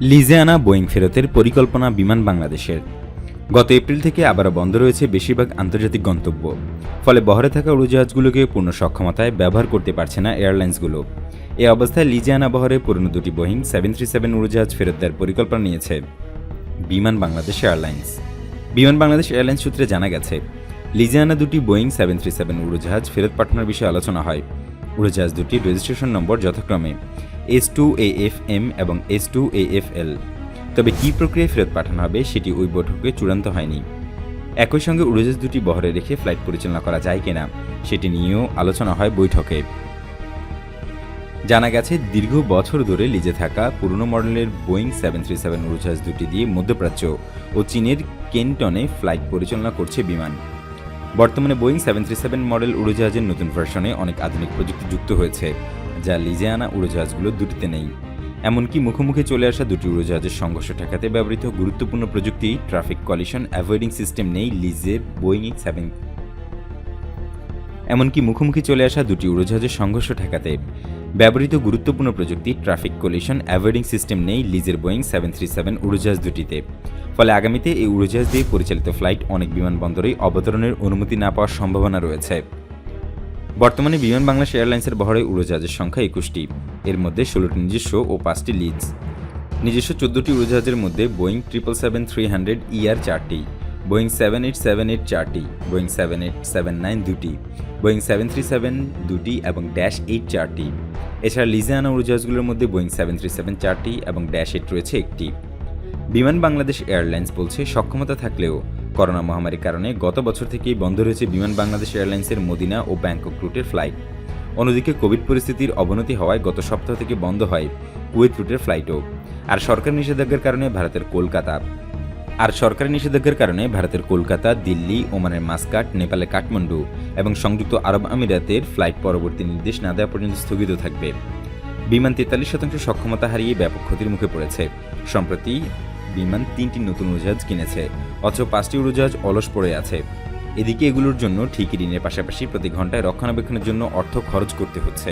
লিজিয়ানা Boeing ফেরতের পরিকল্পনা বিমান বাংলাদেশের। গত এপ্রিল থেকে আবারও বন্ধ রয়েছে বেশিরভাগ আন্তর্জাতিক গন্তব্য, ফলে বহরে থাকা উড়োজাহাজগুলোকে পূর্ণ সক্ষমতায় ব্যবহার করতে পারছে না এয়ারলাইন্সগুলো। এ অবস্থায় লিজিয়ানা বহরে পুরনো দুটি বোয়িং সেভেন থ্রি সেভেন উড়োজাহাজ ফেরত দেওয়ার পরিকল্পনা নিয়েছে বিমান বাংলাদেশ এয়ারলাইন্স। বিমান বাংলাদেশ এয়ারলাইন্স সূত্রে জানা গেছে, লিজিয়ানা দুটি বোয়িং সেভেন থ্রি সেভেন উড়োজাহাজ ফেরত পাঠানোর বিষয়ে আলোচনা হয়। উড়োজাহাজ দুটির রেজিস্ট্রেশন নম্বর যথাক্রমে S two A F M এবং S two A F L. তবে কী প্রক্রিয়ায় ফেরত পাঠানো হবে সেটি ওই বৈঠকে চূড়ান্ত হয়নি। একই সঙ্গে উড়োজাহাজ দুটি বহরে রেখে ফ্লাইট পরিচালনা করা যায় কিনা সেটি নিয়েও আলোচনা হয় বৈঠকে। জানা গেছে, দীর্ঘ বছর ধরে লিজে থাকা পুরনো মডেলের বোয়িং সেভেন থ্রি সেভেন উড়োজাহাজ দুটি দিয়ে মধ্যপ্রাচ্য ও চীনের কেন্টনে ফ্লাইট পরিচালনা করছে বিমান। বর্তমানে Boeing seven three seven model উড়োজাহাজের নতুন ভার্সনে অনেক আধুনিক প্রযুক্তি যুক্ত হয়েছে। যা লিজে আনা উড়োজাহাজগুলো দুটিতে নেই। এমনকি মুখোমুখি চলে আসা দুটি উড়োজাহাজের সংঘর্ষ ঠেকাতে ব্যবহৃত গুরুত্বপূর্ণ প্রযুক্তি, ট্রাফিক কলিশন, অ্যাভয়েডিং সিস্টেম নেই লিজে, বোয়িং সেভেন। এমনকি মুখোমুখি চলে আসা দুটি উড়োজাহাজের সংঘর্ষ ঠেকাতে ব্যবহৃত গুরুত্বপূর্ণ প্রযুক্তি, ট্রাফিক কলিশন, অ্যাভয়েডিং সিস্টেম নেই লিজের বোয়িং সেভেন থ্রি সেভেন উড়োজাহাজ দুটিতে। ফলে আগামীতে এই উড়োজাহাজ দিয়ে পরিচালিত ফ্লাইট অনেক বিমানবন্দরেই অবতরণের অনুমতি না পাওয়ার সম্ভাবনা রয়েছে। বর্তমানে বিমান বাংলাদেশ এয়ারলাইন্সের বহরে উড়োজাহাজের সংখ্যা একুশটি। এর মধ্যে ষোলোটি নিজস্ব ও পাঁচটি লিজ নিজস্ব চোদ্দটি উড়োজাহাজের মধ্যে Boeing triple seven three hundred ER চারটি, Boeing seven eight seven eight চারটি, Boeing seven eight seven nine দুটি, বোয়িং সেভেন থ্রি সেভেন দুটি এবং ড্যাশ এইট চারটি। এছাড়া লিজে আনা উড়োজাহাজগুলোর মধ্যে বোয়িং সেভেন থ্রি সেভেন চারটি এবং ড্যাশ এইট রয়েছে একটি। বিমান বাংলাদেশ এয়ারলাইন্স বলছে সক্ষমতা থাকলেও করোনা মহামারীর কারণে গত বছর থেকেই বন্ধ রয়েছে বিমান বাংলাদেশ এয়ারলাইন্সের মদিনা ও ব্যাংকক রুটের ফ্লাইট। অন্যদিকে কোভিড পরিস্থিতির অবনতি হওয়ায় গত সপ্তাহ থেকে বন্ধ হয় কুয়েত রুটের ফ্লাইটও। আর সরকার নিষেধাজ্ঞার কারণে ভারতের কলকাতা। আর সরকারি নিষেধাজ্ঞার কারণে ভারতের কলকাতা, দিল্লি, ওমানের মাস্কাট, নেপালের কাঠমান্ডু এবং সংযুক্ত আরব আমিরাতের ফ্লাইট পরবর্তী নির্দেশ না দেওয়া পর্যন্ত স্থগিত থাকবে। বিমান তেতাল্লিশ শতাংশ সক্ষমতা হারিয়ে ব্যাপক ক্ষতির মুখে পড়েছে। সম্প্রতি বিমান তিনটি নতুন উড়োজাহাজ কিনেছে, অথচ পাঁচটি উড়োজাহাজ অলস পড়ে আছে। এদিকে এগুলোর জন্য ঠিকই ঋণের পাশাপাশি প্রতি ঘন্টায় রক্ষণাবেক্ষণের জন্য অর্থ খরচ করতে হচ্ছে।